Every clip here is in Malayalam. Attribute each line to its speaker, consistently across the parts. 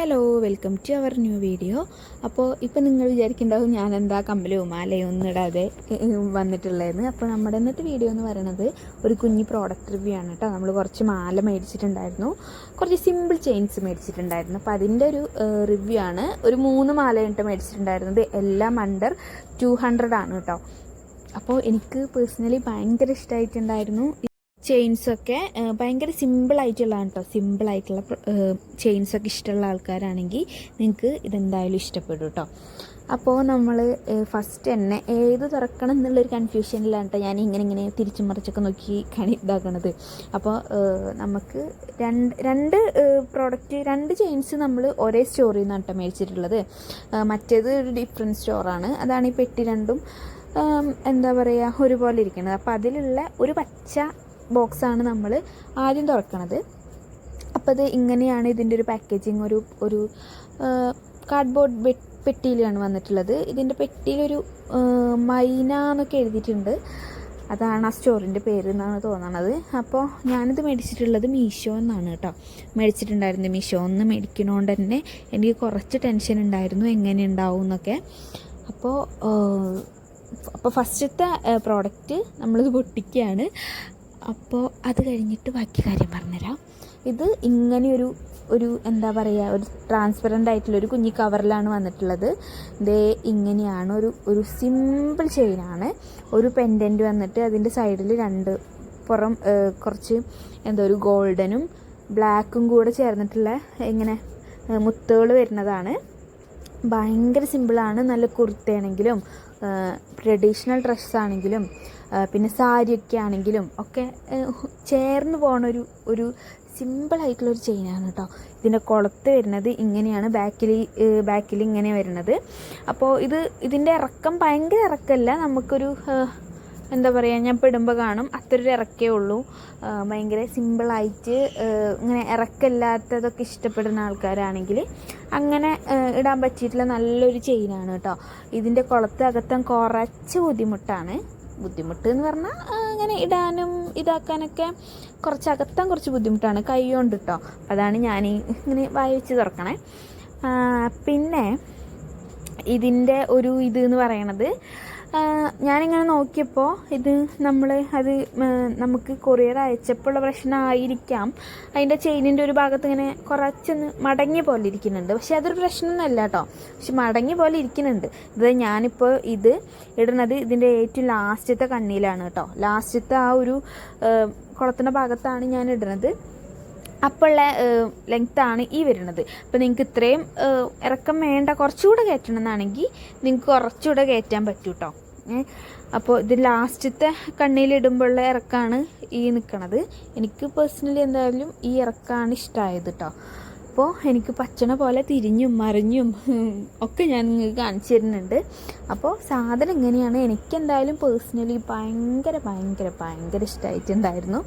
Speaker 1: Hello welcome to our new video അപ്പോൾ ഇപ്പോൾ നിങ്ങൾ വിചാരിക്കുന്നുണ്ടാവും ഞാൻ എന്താ കമ്പലും മാലയും ഒന്നും ഇടാതെ വന്നിട്ടുള്ളതെന്ന്. അപ്പോൾ നമ്മുടെ ഇന്നത്തെ വീഡിയോ എന്ന് പറയുന്നത് ഒരു കുഞ്ഞ് പ്രോഡക്റ്റ് റിവ്യൂ ആണ് കേട്ടോ. നമ്മൾ കുറച്ച് മാല മേടിച്ചിട്ടുണ്ടായിരുന്നു. കുറച്ച് സിമ്പിൾ ചെയിൻസ് മേടിച്ചിട്ടുണ്ടായിരുന്നു. അപ്പോൾ അതിന്റെ ഒരു റിവ്യൂ ആണ്. ഒരു മൂന്ന് മാലയിട്ട് മേടിച്ചിട്ടുണ്ടായിരുന്നത്. എല്ലാം അണ്ടർ ടു ഹൺഡ്രഡ് ആണ് കേട്ടോ. അപ്പോൾ എനിക്ക് പേഴ്സണലി ഭയങ്കര ഇഷ്ടമായിട്ടുണ്ടായിരുന്നു ചെയിൻസ് ഒക്കെ ഏഹ്, ഭയങ്കര സിമ്പിൾ ആയിട്ടുള്ളതാണ് കേട്ടോ സിമ്പിൾ ആയിട്ടുള്ള ചെയിൻസ് ഒക്കെ ഇഷ്ടമുള്ള ആൾക്കാരാണെങ്കിൽ നിങ്ങൾക്ക് ഇതെന്തായാലും ഇഷ്ടപ്പെടും കേട്ടോ അപ്പോൾ നമ്മൾ ഫസ്റ്റ് തന്നെ ഏത് തുറക്കണം എന്നുള്ളൊരു കൺഫ്യൂഷനിലാണ് കേട്ടോ ഞാൻ ഇങ്ങനെ ഇങ്ങനെ തിരിച്ചും മറിച്ചൊക്കെ നോക്കി കണി ഇതാക്കണത് അപ്പോൾ നമുക്ക് രണ്ട് രണ്ട് പ്രോഡക്റ്റ് രണ്ട് ചെയിൻസ് നമ്മൾ ഒരേ സ്റ്റോറിൽ നിന്നാണ് കേട്ടോ മേടിച്ചിട്ടുള്ളത്. മറ്റേത് ഒരു ഡിഫറെന്റ് സ്റ്റോറാണ് അതാണ് ഈ പെട്ടി രണ്ടും എന്താ പറയുക ഒരുപോലെ ഇരിക്കുന്നത് അപ്പോൾ അതിലുള്ള ഒരു പച്ച ബോക്സാണ് നമ്മൾ ആദ്യം തുറക്കണത്. അപ്പോൾ അത് ഇങ്ങനെയാണ് ഇതിന്റെ ഒരു പാക്കേജിങ് ഒരു ഒരു കാർഡ്ബോർഡ് പെട്ടിയിലാണ് വന്നിട്ടുള്ളത്. ഇതിന്റെ പെട്ടിയിലൊരു മൈന എന്നൊക്കെ എഴുതിയിട്ടുണ്ട്. അതാണ് ആ സ്റ്റോറിന്റെ പേര് എന്നാണ് തോന്നണത്. അപ്പോൾ ഞാനിത് മേടിച്ചിട്ടുള്ളത് മീഷോ എന്നാണ് കേട്ടോ. മേടിച്ചിട്ടുണ്ടായിരുന്നു മീഷോ. ഒന്ന് മേടിക്കണോണ്ട് തന്നെ എനിക്ക് കുറച്ച് ടെൻഷൻ ഉണ്ടായിരുന്നു. എങ്ങനെ ഉണ്ടാവും എന്നൊക്കെ. അപ്പോൾ അപ്പോൾ ഫസ്റ്റത്തെ പ്രോഡക്റ്റ് നമ്മളിത് പൊട്ടിക്കുകയാണ് അപ്പോൾ അത് കഴിഞ്ഞിട്ട് ബാക്കി കാര്യം പറഞ്ഞുതരാം. ഇത് ഇങ്ങനെയൊരു ഒരു എന്താ പറയുക ഒരു ട്രാൻസ്പെറന്റ് ആയിട്ടുള്ള ഒരു കുഞ്ഞി കവറിലാണ് വന്നിട്ടുള്ളത്. ദേ ഇങ്ങനെയാണ് ഒരു ഒരു സിമ്പിൾ ചെയിനാണ് ഒരു പെൻഡന്റ് വന്നിട്ട് അതിന്റെ സൈഡിൽ രണ്ട് പുറം കുറച്ച് എന്താ ഒരു ഗോൾഡനും ബ്ലാക്കും കൂടെ ചേർന്നിട്ടുള്ള ഇങ്ങനെ മുത്തുകൾ വരുന്നതാണ്. ഭയങ്കര സിമ്പിളാണ് നല്ല കുർത്തയാണെങ്കിലും ട്രഡീഷണൽ ഡ്രസ്സാണെങ്കിലും പിന്നെ സാരിയൊക്കെ ആണെങ്കിലും ഒക്കെ ചേർന്ന് പോണ ഒരു ഒരു സിമ്പിളായിട്ടുള്ള ഒരു ചെയിനാണ് കേട്ടോ ഇതിന്റെ കുളത്ത് വരുന്നത് ഇങ്ങനെയാണ് ബാക്കിൽ ബാക്കിൽ ഇങ്ങനെ വരുന്നത്. അപ്പോൾ ഇത് ഇതിന്റെ ഇറക്കം ഭയങ്കര ഇറക്കമല്ല നമുക്കൊരു എന്താ പറയുക ഞാൻ പെടുമ്പോൾ കാണും. അത്ര ഒരു ഇറക്കേ ഉള്ളൂ. ഭയങ്കര സിമ്പിളായിട്ട് ഇങ്ങനെ ഇറക്കമില്ലാത്തതൊക്കെ ഇഷ്ടപ്പെടുന്ന ആൾക്കാരാണെങ്കിൽ അങ്ങനെ ഇടാൻ പറ്റിയിട്ടുള്ള നല്ലൊരു ചെയിനാണ് കേട്ടോ ഇതിന്റെ കുളത്ത് അകത്തം കുറച്ച് ബുദ്ധിമുട്ടാണ്. ബുദ്ധിമുട്ട് എന്ന് പറഞ്ഞാൽ അങ്ങനെ ഇടാനും ഇതാക്കാനൊക്കെ കുറച്ച് അകത്താൻ കുറച്ച് ബുദ്ധിമുട്ടാണ് കൈ കൊണ്ട് കേട്ടോ അതാണ് ഞാൻ ഇങ്ങനെ വായിച്ച് തുറക്കണേ. പിന്നെ ഇതിന്റെ ഒരു ഇത് എന്ന് പറയണത് ഞാനിങ്ങനെ നോക്കിയപ്പോൾ ഇത് നമ്മൾ അത് നമുക്ക് കൊറിയർ അയച്ചപ്പോൾ ഉള്ള പ്രശ്നമായിരിക്കാം. അതിന്റെ ചെയിനിന്റെ ഒരു ഭാഗത്ത് ഇങ്ങനെ കുറച്ചൊന്ന് മടങ്ങിയ പോലെ ഇരിക്കുന്നുണ്ട്. പക്ഷേ അതൊരു പ്രശ്നമൊന്നുമല്ല കേട്ടോ പക്ഷെ മടങ്ങിയ പോലെ ഇരിക്കുന്നുണ്ട്. ഇത് ഞാനിപ്പോൾ ഇത് ഇടുന്നത് ഇതിന്റെ ഏറ്റവും ലാസ്റ്റത്തെ കണ്ണിയിലാണ് കേട്ടോ ലാസ്റ്റത്തെ ആ ഒരു കുളത്തിന്റെ ഭാഗത്താണ് ഞാൻ ഇടുന്നത്. അപ്പോഴുള്ള ലെങ്ത്താണ് ഈ വരുന്നത്. അപ്പോൾ നിങ്ങൾക്ക് ഇത്രയും ഇറക്കം വേണ്ട കുറച്ചുകൂടെ കയറ്റണം എന്നാണെങ്കിൽ നിങ്ങൾക്ക് കുറച്ചുകൂടെ കയറ്റാൻ പറ്റും കേട്ടോ അപ്പോൾ ഇത് ലാസ്റ്റത്തെ കണ്ണിലിടുമ്പോഴുള്ള ഇറക്കമാണ് ഈ നിൽക്കണത് എനിക്ക് പേഴ്സണലി എന്തായാലും ഈ ഇറക്കമാണ് ഇഷ്ടമായത് കേട്ടോ അപ്പോൾ എനിക്ക് പച്ചണ പോലെ തിരിഞ്ഞും മറിഞ്ഞും ഒക്കെ ഞാൻ നിങ്ങൾക്ക് കാണിച്ചു തരുന്നുണ്ട്. അപ്പോൾ സാധനം ഇങ്ങനെയാണ് എനിക്കെന്തായാലും പേഴ്സണലി ഭയങ്കര ഭയങ്കര ഭയങ്കര ഇഷ്ടമായിട്ടുണ്ടായിരുന്നു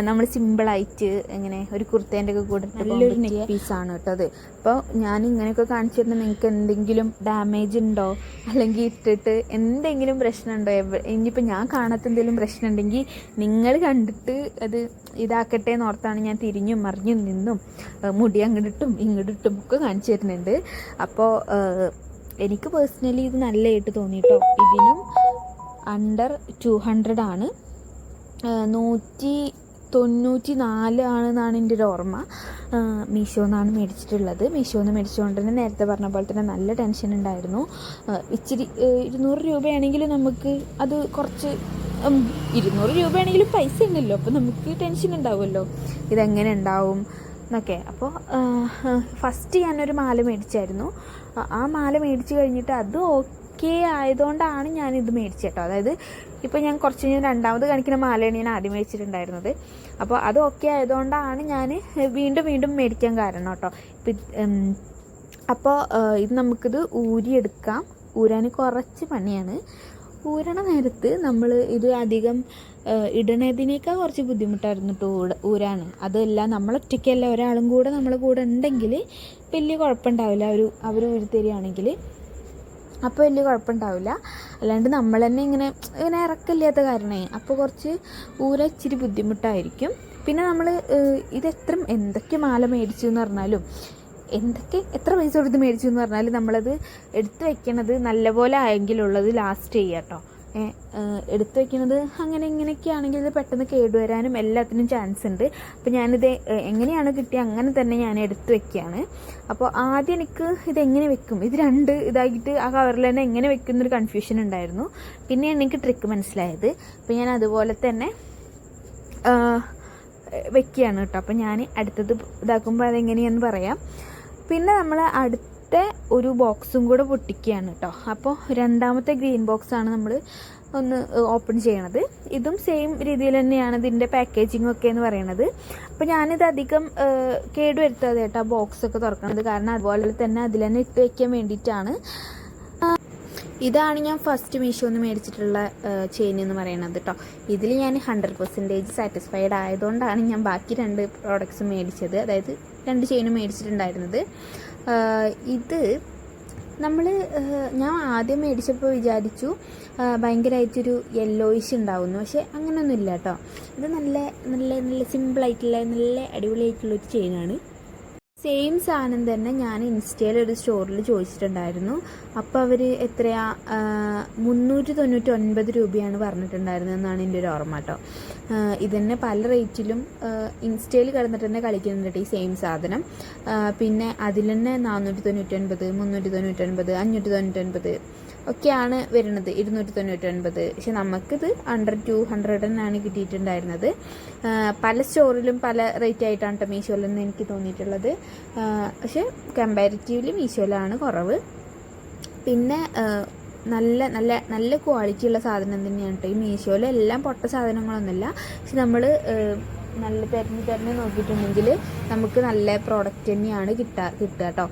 Speaker 1: നമ്മൾ സിമ്പിളായിട്ട് ഇങ്ങനെ ഒരു കുർത്തേന്റെ ഒക്കെ കൂടെ നല്ലൊരു നെക്ക് പീസാണ് കേട്ടോ അത്. അപ്പോൾ ഞാൻ ഇങ്ങനെയൊക്കെ കാണിച്ചു തരുന്ന നിങ്ങൾക്ക് എന്തെങ്കിലും ഡാമേജ് ഉണ്ടോ? അല്ലെങ്കിൽ ഇട്ടിട്ട് എന്തെങ്കിലും പ്രശ്നമുണ്ടോ എവ- ഇനിയിപ്പോൾ ഞാൻ കാണാത്ത എന്തെങ്കിലും പ്രശ്നം ഉണ്ടെങ്കിൽ നിങ്ങൾ കണ്ടിട്ട് അത് ഇതാക്കട്ടെ എന്ന് ഓർത്താണ് ഞാൻ തിരിഞ്ഞും മറിഞ്ഞും നിന്നും മുടി അങ്ങോട്ടിട്ടും ഇങ്ങോട്ടിട്ടും ഒക്കെ കാണിച്ചു തരുന്നുണ്ട് അപ്പോൾ എനിക്ക് പേഴ്സണലി ഇത് നല്ലതായിട്ട് തോന്നിയിട്ടോ ഇതിനും അണ്ടർ ടു ഹൺഡ്രഡ് ആണ്. നൂറ്റി തൊണ്ണൂറ്റി നാല് ആണെന്നാണ് എന്റെ ഒരു ഓർമ്മ. ഏഹ് മീഷോന്നാണ് മേടിച്ചിട്ടുള്ളത്. മീഷോന്ന് മേടിച്ചുകൊണ്ട് തന്നെ നേരത്തെ പറഞ്ഞ പോലെ തന്നെ നല്ല ടെൻഷൻ ഉണ്ടായിരുന്നു. ഇച്ചിരി ഇരുന്നൂറ് രൂപയാണെങ്കിൽ നമുക്ക് അത് കുറച്ച് ഇരുന്നൂറ് രൂപയാണെങ്കിലും പൈസ ഉണ്ടല്ലോ. അപ്പോൾ നമുക്ക് ടെൻഷൻ ഉണ്ടാവുമല്ലോ. ഇതെങ്ങനെ ഉണ്ടാവും? എന്നൊക്കെ. അപ്പോൾ ഫസ്റ്റ് ഞാനൊരു മാല മേടിച്ചായിരുന്നു. ആ- മാല മേടിച്ച് കഴിഞ്ഞിട്ട് അത് ഓക്കെ ആയതുകൊണ്ടാണ് ഞാനിത് മേടിച്ചത് കേട്ടോ അതായത് ഇപ്പോൾ ഞാൻ കുറച്ച് ഞാൻ രണ്ടാമത് കാണിക്കുന്ന മാലയാണ് ഞാൻ ആദ്യം മേടിച്ചിട്ടുണ്ടായിരുന്നത്. അപ്പോൾ അത് ഓക്കെ ആയതുകൊണ്ടാണ് ഞാൻ വീണ്ടും വീണ്ടും മേടിക്കാൻ കാരണം കേട്ടോ. അപ്പോൾ ഇത് നമുക്കിത് ഊരിയെടുക്കാം. ഊരാൻ കുറച്ച് പണിയാണ്. ഊരണ നേരത്ത് നമ്മൾ ഇത് അധികം ഇടണതിനേക്കാൾ കുറച്ച് ബുദ്ധിമുട്ടായിരുന്നു കേട്ടോ ഊരാണ് അതല്ല നമ്മളൊറ്റയ്ക്കല്ല ഒരാളും കൂടെ നമ്മളെ കൂടെ ഉണ്ടെങ്കിൽ വലിയ കുഴപ്പമുണ്ടാവില്ല അവർ അവർ ഊരിത്തരികയാണെങ്കിൽ അപ്പോൾ വലിയ കുഴപ്പമുണ്ടാവില്ല അല്ലാണ്ട് നമ്മൾ തന്നെ ഇങ്ങനെ ഇങ്ങനെ ഇറക്കില്ലാത്ത കാരണമേ അപ്പോൾ കുറച്ച് ഊര ഇച്ചിരി ബുദ്ധിമുട്ടായിരിക്കും. പിന്നെ നമ്മൾ ഇത് എത്ര എന്തൊക്കെ മാല മേടിച്ചു എന്ന് പറഞ്ഞാലും എന്തൊക്കെ എത്ര പൈസ കൊടുത്ത് മേടിച്ചു എന്ന് പറഞ്ഞാലും നമ്മളത് എടുത്തു വെക്കണത് നല്ലപോലെ ആയെങ്കിലുള്ളത് ലാസ്റ്റ് ചെയ്യാം കേട്ടോ എടുത്തു വെക്കുന്നത് അങ്ങനെ ഇങ്ങനെയൊക്കെ ആണെങ്കിൽ ഇത് പെട്ടെന്ന് കേടുവരാനും എല്ലാത്തിനും ചാൻസ് ഉണ്ട്. അപ്പോൾ ഞാനിത് എങ്ങനെയാണ് കിട്ടിയത് അങ്ങനെ തന്നെ ഞാൻ എടുത്തു വെക്കുകയാണ്. അപ്പോൾ ആദ്യം എനിക്ക് ഇതെങ്ങനെ വെക്കും? ഇത് രണ്ട് ഇതാക്കിയിട്ട് ആ കവറിൽ തന്നെ എങ്ങനെ വെക്കും എന്നൊരു കൺഫ്യൂഷൻ ഉണ്ടായിരുന്നു. പിന്നെ എനിക്ക് ട്രിക്ക് മനസ്സിലായത്. അപ്പോൾ ഞാൻ അതുപോലെ തന്നെ വെക്കുകയാണ് കേട്ടോ. അപ്പോൾ ഞാൻ അടുത്തത് ഇതാക്കുമ്പോൾ അതെങ്ങനെയാണെന്ന് പറയാം. പിന്നെ നമ്മൾ അടുത്ത ഒരു ബോക്സും കൂടെ പൊട്ടിക്കുകയാണ് കേട്ടോ അപ്പോൾ രണ്ടാമത്തെ ഗ്രീൻ ബോക്സാണ് നമ്മൾ ഒന്ന് ഓപ്പൺ ചെയ്യണത്. ഇതും സെയിം രീതിയിൽ തന്നെയാണ് ഇതിന്റെ പാക്കേജിംഗ് ഒക്കെ എന്ന് പറയണത്. അപ്പോൾ ഞാനിത് അധികം കേടുവരുത്താതെ കേട്ടോ ബോക്സ് ഒക്കെ തുറക്കണത്. കാരണം അതുപോലെ തന്നെ അതിൽ തന്നെ ഇട്ട് വയ്ക്കാൻ വേണ്ടിയിട്ടാണ്. ഇതാണ് ഞാൻ ഫസ്റ്റ് മീഷോന്ന് മേടിച്ചിട്ടുള്ള ചെയിൻ എന്ന് പറയുന്നത് കേട്ടോ ഇതിൽ ഞാൻ ഹൺഡ്രഡ് പെർസെന്റേജ് സാറ്റിസ്ഫൈഡ് ആയതുകൊണ്ടാണ് ഞാൻ ബാക്കി രണ്ട് പ്രോഡക്റ്റ്സ് മേടിച്ചത്. അതായത് രണ്ട് ചെയിനും മേടിച്ചിട്ടുണ്ടായിരുന്നത്. ഇത് നമ്മൾ ഞാൻ ആദ്യം മേടിച്ചപ്പോൾ വിചാരിച്ചു ഭയങ്കരമായിട്ടൊരു യെല്ലോയിഷ് ഉണ്ടാവുന്നു. പക്ഷേ അങ്ങനെയൊന്നുമില്ല കേട്ടോ. ഇത് നല്ല നല്ല നല്ല സിമ്പിളായിട്ടുള്ള നല്ല അടിപൊളിയായിട്ടുള്ളൊരു ചെയിനാണ് സെയിം സാധനം തന്നെ ഞാൻ ഇൻസ്റ്റയിൽ ഒരു സ്റ്റോറിൽ ചോദിച്ചിട്ടുണ്ടായിരുന്നു. അപ്പോൾ അവർ എത്രയാ മുന്നൂറ്റി തൊണ്ണൂറ്റി ഒൻപത് രൂപയാണ് പറഞ്ഞിട്ടുണ്ടായിരുന്നത് എന്നാണ് എന്റെ ഒരു ഓർമ്മ കേട്ടോ ഇതന്നെ പല റേറ്റിലും ഇൻസ്റ്റയിൽ കിടന്നിട്ട് തന്നെ കളിക്കുന്നുണ്ട് ഈ സെയിം സാധനം. പിന്നെ അതിൽ തന്നെ നാനൂറ്റി തൊണ്ണൂറ്റി ഒൻപത് മുന്നൂറ്റി തൊണ്ണൂറ്റി ഒൻപത് അഞ്ഞൂറ്റി തൊണ്ണൂറ്റി ഒൻപത് ഒക്കെയാണ് വരുന്നത്. ഇരുന്നൂറ്റി തൊണ്ണൂറ്റി ഒൻപത് പക്ഷെ നമുക്കിത് അണ്ടർ ടു ഹൺഡ്രഡ് എന്നാണ് കിട്ടിയിട്ടുണ്ടായിരുന്നത്. പല സ്റ്റോറിലും പല റേറ്റ് ആയിട്ടാണ് കേട്ടോ മീഷോയിലെന്ന് എനിക്ക് തോന്നിയിട്ടുള്ളത്. പക്ഷെ കമ്പാരിറ്റീവ്ലി മീഷോയിലാണ് കുറവ്. പിന്നെ നല്ല നല്ല നല്ല ക്വാളിറ്റിയുള്ള സാധനം തന്നെയാണ് കേട്ടോ ഈ മീഷോയിലെല്ലാം പൊട്ട സാധനങ്ങളൊന്നുമല്ല. പക്ഷെ നമ്മൾ നല്ല തിരഞ്ഞ് തിരഞ്ഞ് നോക്കിയിട്ടുണ്ടെങ്കിൽ നമുക്ക് നല്ല പ്രോഡക്റ്റ് തന്നെയാണ് കിട്ടുക കിട്ടുക കേട്ടോ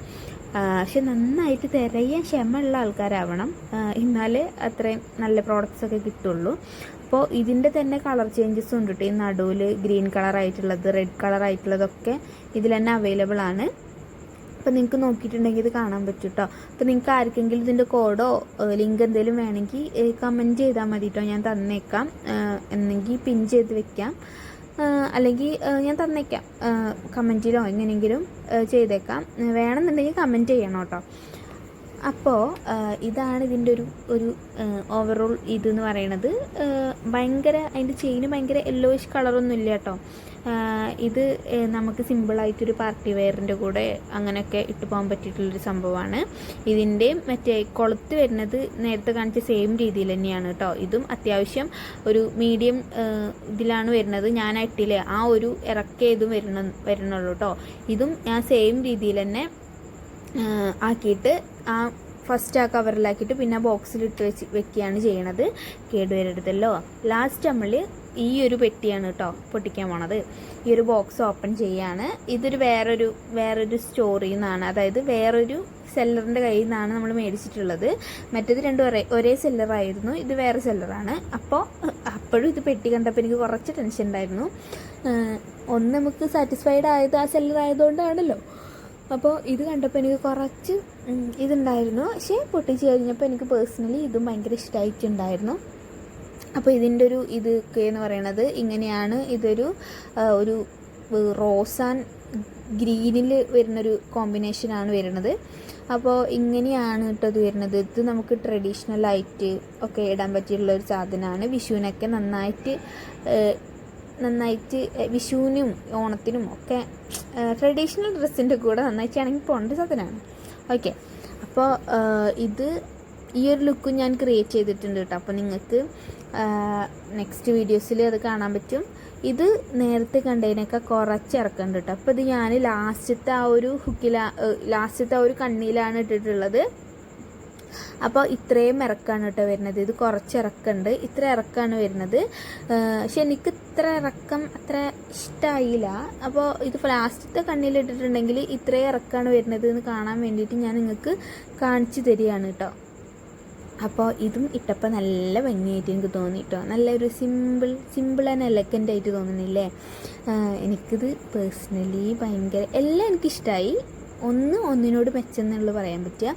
Speaker 1: പക്ഷെ നന്നായിട്ട് തിരയാൻ ക്ഷമയുള്ള ആൾക്കാരാവണം. എന്നാലേ അത്രയും നല്ല പ്രോഡക്റ്റ്സ് ഒക്കെ കിട്ടുള്ളൂ. അപ്പോൾ ഇതിന്റെ തന്നെ കളർ ചേഞ്ചസ് ഉണ്ട് കേട്ടോ ഈ നടുവിൽ ഗ്രീൻ കളർ ആയിട്ടുള്ളത് റെഡ് കളർ ആയിട്ടുള്ളതൊക്കെ ഇതിൽ തന്നെ അവൈലബിൾ ആണ്. അപ്പോൾ നിങ്ങൾക്ക് നോക്കിയിട്ടുണ്ടെങ്കിൽ ഇത് കാണാൻ പറ്റും കേട്ടോ അപ്പോൾ നിങ്ങൾക്ക് ആർക്കെങ്കിലും ഇതിന്റെ കോഡോ ലിങ്ക് എന്തെങ്കിലും വേണമെങ്കിൽ കമന്റ് ചെയ്താൽ മതി കേട്ടോ ഞാൻ തന്നേക്കാം. എന്നെങ്കിൽ പിൻ ചെയ്ത് വെക്കാം. അല്ലെങ്കിൽ ഞാൻ തന്നേക്കാം. കമന്റിലോ എങ്ങനെയെങ്കിലും ചെയ്തേക്കാം. വേണമെന്നുണ്ടെങ്കിൽ കമന്റ് ചെയ്യണം കേട്ടോ. അപ്പോൾ ഇതാണ് ഇതിന്റെ ഒരു ഒരു ഓവറോൾ ഇതെന്ന് പറയണത് ഭയങ്കര അതിന്റെ ചെയിന് ഭയങ്കര യെല്ലോയിഷ് കളറൊന്നും ഇല്ല കേട്ടോ. ഇത് നമുക്ക് സിമ്പിളായിട്ടൊരു പാർട്ടി വെയറിന്റെ കൂടെ അങ്ങനെയൊക്കെ ഇട്ട് പോകാൻ പറ്റിയിട്ടുള്ളൊരു സംഭവമാണ്. ഇതിന്റെ മറ്റേ കൊളുത്ത് വരുന്നത് നേരത്തെ കാണിച്ച സെയിം രീതിയിൽ തന്നെയാണ് കേട്ടോ ഇതും അത്യാവശ്യം ഒരു മീഡിയം ഇതിലാണ് വരുന്നത്. ഞാൻ ഇട്ടില്ലേ? ആ ഒരു ഇറക്കേ ഇതും വരണ വരണുള്ളൂ കേട്ടോ ഇതും ഞാൻ സെയിം രീതിയിൽ തന്നെ ആക്കിയിട്ട് ആ ഫസ്റ്റ് ആ കവറിലാക്കിയിട്ട് പിന്നെ ബോക്സിൽ ഇട്ട് വെച്ച് വെക്കുകയാണ് ചെയ്യണത്. കേടുവരരുതല്ലോ. ലാസ്റ്റ് നമ്മൾ ഈ ഒരു പെട്ടിയാണ് കേട്ടോ പൊട്ടിക്കാൻ പോണത്. ഈ ഒരു ബോക്സ് ഓപ്പൺ ചെയ്യാണ്. ഇതൊരു വേറൊരു വേറൊരു സ്റ്റോറിൽ നിന്നാണ് അതായത് വേറൊരു സെല്ലറിന്റെ കയ്യിൽ നിന്നാണ് നമ്മൾ മേടിച്ചിട്ടുള്ളത്. മറ്റേത് രണ്ടും ഒരേ ഒരേ സെല്ലറായിരുന്നു ഇത് വേറെ സെല്ലറാണ് അപ്പോൾ അപ്പോഴും ഇത് പെട്ടി കണ്ടപ്പോൾ എനിക്ക് കുറച്ച് ടെൻഷൻ ഉണ്ടായിരുന്നു ഒന്ന് നമുക്ക് സാറ്റിസ്ഫൈഡ് ആയത് ആ സെല്ലർ ആയതുകൊണ്ടാണല്ലോ. അപ്പോൾ ഇത് കണ്ടപ്പോൾ എനിക്ക് കുറച്ച് ഇതുണ്ടായിരുന്നു. പക്ഷേ പൊട്ടിച്ച് കഴിഞ്ഞപ്പോൾ എനിക്ക് പേഴ്സണലി ഇതും ഭയങ്കര ഇഷ്ടമായിട്ടുണ്ടായിരുന്നു അപ്പോൾ ഇതിന്റെ ഒരു ഇത് എന്ന് പറയണത് ഇങ്ങനെയാണ് ഇതൊരു ഒരു റോസ് ആൻഡ് ഗ്രീനിൽ വരുന്നൊരു കോമ്പിനേഷനാണ് വരുന്നത്. അപ്പോൾ ഇങ്ങനെയാണ് കേട്ടോ ഇത് വരുന്നത്. ഇത് നമുക്ക് ട്രഡീഷണൽ ആയിട്ട് ഒക്കെ ഇടാൻ പറ്റിയുള്ള ഒരു സാധനമാണ്. വിഷുവിനൊക്കെ നന്നായിട്ട് നന്നായിട്ട് വിഷുവിനും ഓണത്തിനും ഒക്കെ ട്രഡീഷണൽ ഡ്രസ്സിന്റെ കൂടെ നന്നായിട്ട് ആണെങ്കിൽ പോകേണ്ട സാധനമാണ്. ഓക്കെ. അപ്പോൾ ഇത് ഈ ഒരു ലുക്കും ഞാൻ ക്രിയേറ്റ് ചെയ്തിട്ടുണ്ട് കേട്ടോ അപ്പോൾ നിങ്ങൾക്ക് നെക്സ്റ്റ് വീഡിയോസിൽ അത് കാണാൻ പറ്റും. ഇത് നേരത്തെ കണ്ടതിനൊക്കെ കുറച്ച് ഇറക്കുന്നുണ്ട് കേട്ടോ അപ്പോൾ ഇത് ഞാൻ ലാസ്റ്റത്തെ ആ ഒരു ഹുക്കില ലാസ്റ്റത്തെ ആ ഒരു കണ്ണിയിലാണ് ഇട്ടിട്ടുള്ളത്. അപ്പോൾ ഇത്രയും ഇറക്കാണ് കേട്ടോ വരുന്നത്. ഇത് കുറച്ച് ഇറക്കുന്നുണ്ട് ഇത്ര ഇറക്കാണ് വരുന്നത്. പക്ഷെ എനിക്ക് ഇത്ര ഇറക്കം അത്ര ഇഷ്ടമായില്ല അപ്പോൾ ഇത് ലാസ്റ്റത്തെ കണ്ണിലിട്ടിട്ടുണ്ടെങ്കിൽ ഇത്രയും ഇറക്കാണ് വരുന്നത് എന്ന് കാണാൻ വേണ്ടിയിട്ട് ഞാൻ നിങ്ങൾക്ക് കാണിച്ചു തരികയാണ് കേട്ടോ അപ്പോൾ ഇതും ഇട്ടപ്പോൾ നല്ല ഭംഗിയായിട്ട് എനിക്ക് തോന്നി കേട്ടോ നല്ലൊരു സിമ്പിൾ സിമ്പിൾ ആൻഡ് എലഗന്റ് ആയിട്ട് തോന്നുന്നില്ലേ? എനിക്കിത് പേഴ്സണലി ഭയങ്കര എല്ലാം എനിക്കിഷ്ടമായി ഒന്ന് ഒന്നിനോട് മെച്ചെന്നുള്ളത് പറയാൻ പറ്റുക.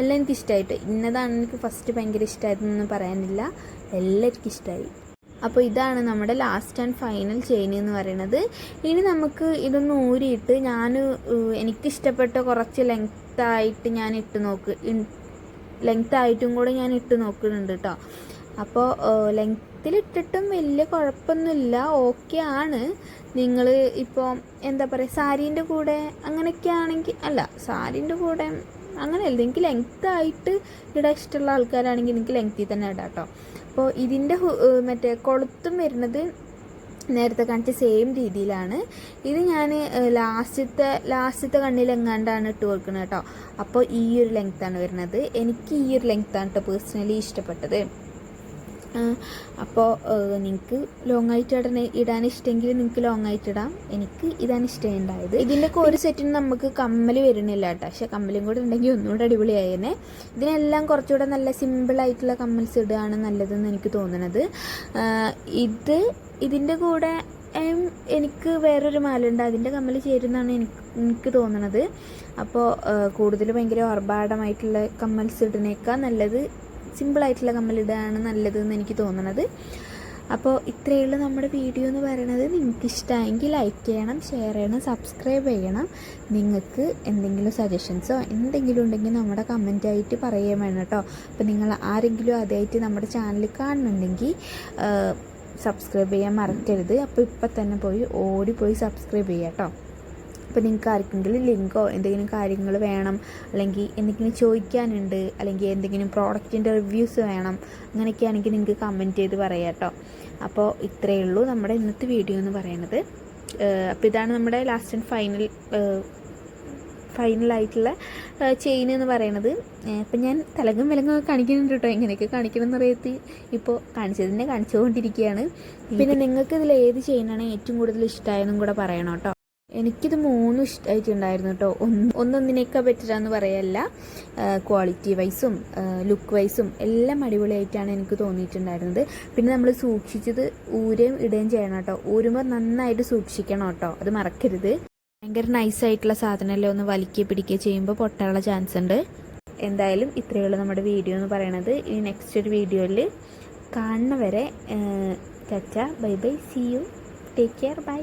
Speaker 1: എല്ലാം എനിക്ക് ഇഷ്ടമായിട്ട് ഇന്നതാണ് എനിക്ക് ഫസ്റ്റ് ഭയങ്കര ഇഷ്ടമായതെന്നൊന്നും പറയാനില്ല. എല്ലാം എനിക്കിഷ്ടമായി അപ്പോൾ ഇതാണ് നമ്മുടെ ലാസ്റ്റ് ആൻഡ് ഫൈനൽ ചെയിൻ എന്ന് പറയുന്നത്. ഇനി നമുക്ക് ഇതൊന്ന് ഊരിയിട്ട് ഞാൻ എനിക്കിഷ്ടപ്പെട്ട കുറച്ച് ലെങ്ത് ആയിട്ട് ഞാൻ ഇട്ട് നോക്ക് ലെങ്ത് ആയിട്ടും കൂടെ ഞാൻ ഇട്ട് നോക്കുന്നുണ്ട് കേട്ടോ അപ്പോൾ ലെങ്ത്തിലിട്ടിട്ടും വലിയ കുഴപ്പമൊന്നുമില്ല ഓക്കെ ആണ്. നിങ്ങൾ ഇപ്പോൾ എന്താ പറയുക സാരീന്റെ കൂടെ അങ്ങനെയൊക്കെ ആണെങ്കിൽ അല്ല സാരീന്റെ കൂടെ അങ്ങനെയല്ല. നിങ്ങൾക്ക് ലെങ്ത് ആയിട്ട് ഇടാൻ ഇഷ്ടമുള്ള ആൾക്കാരാണെങ്കിൽ നിങ്ങൾക്ക് ലെങ്ത്തിൽ തന്നെ ഇടാം കേട്ടോ അപ്പോൾ ഇതിന്റെ മറ്റേ കൊളുത്തും വരുന്നത് നേരത്തെ കാണിച്ച സെയിം രീതിയിലാണ്. ഇത് ഞാൻ ലാസ്റ്റത്തെ ലാസ്റ്റത്തെ കണ്ണിലെങ്ങാണ്ടാണ് ഇട്ട് കൊടുക്കുന്നത് കേട്ടോ അപ്പോൾ ഈ ഒരു ലെങ്ത്താണ് വരുന്നത്. എനിക്ക് ഈ ഒരു ലെങ്ത്താണ് കേട്ടോ പേഴ്സണലി ഇഷ്ടപ്പെട്ടത്. അപ്പോൾ നിങ്ങൾക്ക് ലോങ് ആയിട്ട് ഇടാൻ ഇടാൻ ഇഷ്ടമെങ്കിൽ നിങ്ങൾക്ക് ലോങ് ആയിട്ട് ഇടാം. എനിക്ക് ഇതാണ് ഇഷ്ടമുണ്ടായത് ഇതിന്റെ ഒക്കെ ഒരു സെറ്റിന് നമുക്ക് കമ്മൽ വരുന്നില്ല കേട്ടോ പക്ഷെ കമ്മലും കൂടെ ഉണ്ടെങ്കിൽ ഒന്നുകൂടെ അടിപൊളിയായേനെ. ഇതിനെല്ലാം കുറച്ചുകൂടെ നല്ല സിമ്പിളായിട്ടുള്ള കമ്മൽസ് ഇടുകയാണ് നല്ലതെന്ന് എനിക്ക് തോന്നുന്നത് ഇത് ഇതിന്റെ കൂടെ എനിക്ക് വേറൊരു മാലുണ്ട് അതിന്റെ കമ്മൽ ചേരുന്നതാണ് എനിക്ക് എനിക്ക് തോന്നുന്നത് അപ്പോൾ കൂടുതൽ ഭയങ്കര ആർഭാടമായിട്ടുള്ള കമ്മൽസ് ഇടുന്നേക്കാൾ നല്ലത് സിമ്പിളായിട്ടുള്ള കമ്മലിടുകയാണ് നല്ലതെന്ന് എനിക്ക് തോന്നുന്നത് അപ്പോൾ ഇത്രയേ ഉള്ളൂ നമ്മുടെ വീഡിയോ എന്ന് പറയുന്നത് നിങ്ങൾക്ക് ഇഷ്ടമായെങ്കിൽ ലൈക്ക് ചെയ്യണം ഷെയർ ചെയ്യണം സബ്സ്ക്രൈബ് ചെയ്യണം. നിങ്ങൾക്ക് എന്തെങ്കിലും സജഷൻസോ എന്തെങ്കിലും ഉണ്ടെങ്കിൽ നമ്മുടെ കമന്റായിട്ട് പറയുകയും വേണം കേട്ടോ. അപ്പോൾ നിങ്ങൾ ആരെങ്കിലും ആദ്യമായിട്ട് നമ്മുടെ ചാനൽ കാണുന്നുണ്ടെങ്കിൽ സബ്സ്ക്രൈബ് ചെയ്യാൻ മറക്കരുത്. അപ്പോൾ ഇപ്പം തന്നെ പോയി ഓടിപ്പോയി സബ്സ്ക്രൈബ് ചെയ്യാം കേട്ടോ. അപ്പോൾ നിങ്ങൾക്ക് ആർക്കെങ്കിലും ലിങ്കോ എന്തെങ്കിലും കാര്യങ്ങൾ വേണം അല്ലെങ്കിൽ എന്തെങ്കിലും ചോദിക്കാനുണ്ട് അല്ലെങ്കിൽ എന്തെങ്കിലും പ്രോഡക്റ്റിന്റെ റിവ്യൂസ് വേണം അങ്ങനെയൊക്കെ ആണെങ്കിൽ നിങ്ങൾക്ക് കമന്റ് ചെയ്ത് പറയാം കേട്ടോ. അപ്പോൾ ഇത്രയേ ഉള്ളൂ നമ്മുടെ ഇന്നത്തെ വീഡിയോ എന്ന് പറയുന്നത്. അപ്പോൾ ഇതാണ് നമ്മുടെ ലാസ്റ്റ് ആൻഡ് ഫൈനൽ ഫൈനലായിട്ടുള്ള ചെയിൻ എന്ന് പറയണത്. ഇപ്പം ഞാൻ തലകും വിലങ്ങും കാണിക്കുന്നുണ്ട് കേട്ടോ എങ്ങനെയൊക്കെ കാണിക്കണം എന്നറിയത്തി ഇപ്പോൾ കാണിച്ചതിനെ കാണിച്ചുകൊണ്ടിരിക്കുകയാണ് പിന്നെ നിങ്ങൾക്ക് ഇതിൽ ഏത് ചെയിനാണ് ഏറ്റവും കൂടുതൽ ഇഷ്ടമായെന്നും കൂടെ പറയണം കേട്ടോ എനിക്കിത് മൂന്നും ഇഷ്ടമായിട്ടുണ്ടായിരുന്നു കേട്ടോ ഒന്ന് ഒന്നൊന്നിനേക്കാൾ പറ്റില്ലാന്ന് പറയല്ല. ക്വാളിറ്റി വൈസും ലുക്ക് വൈസും എല്ലാം അടിപൊളിയായിട്ടാണ് എനിക്ക് തോന്നിയിട്ടുണ്ടായിരുന്നത്. പിന്നെ നമ്മൾ സൂക്ഷിച്ചത് ഊരയും ഇടുകയും ചെയ്യണം കേട്ടോ ഊരുമ്പോൾ നന്നായിട്ട് സൂക്ഷിക്കണം കേട്ടോ അത് മറക്കരുത്. ഭയങ്കര നൈസായിട്ടുള്ള സാധനമല്ലേ ഒന്ന് വലിക്കുക പിടിക്കുക ചെയ്യുമ്പോൾ പൊട്ടാനുള്ള ചാൻസ് ഉണ്ട്. എന്തായാലും ഇത്രയേ ഉള്ളൂ നമ്മുടെ വീഡിയോ എന്ന് പറയണത്. ഇനി നെക്സ്റ്റ് ഒരു വീഡിയോയിൽ കാണുന്നവരെ ചച്ച bye bye see you take care bye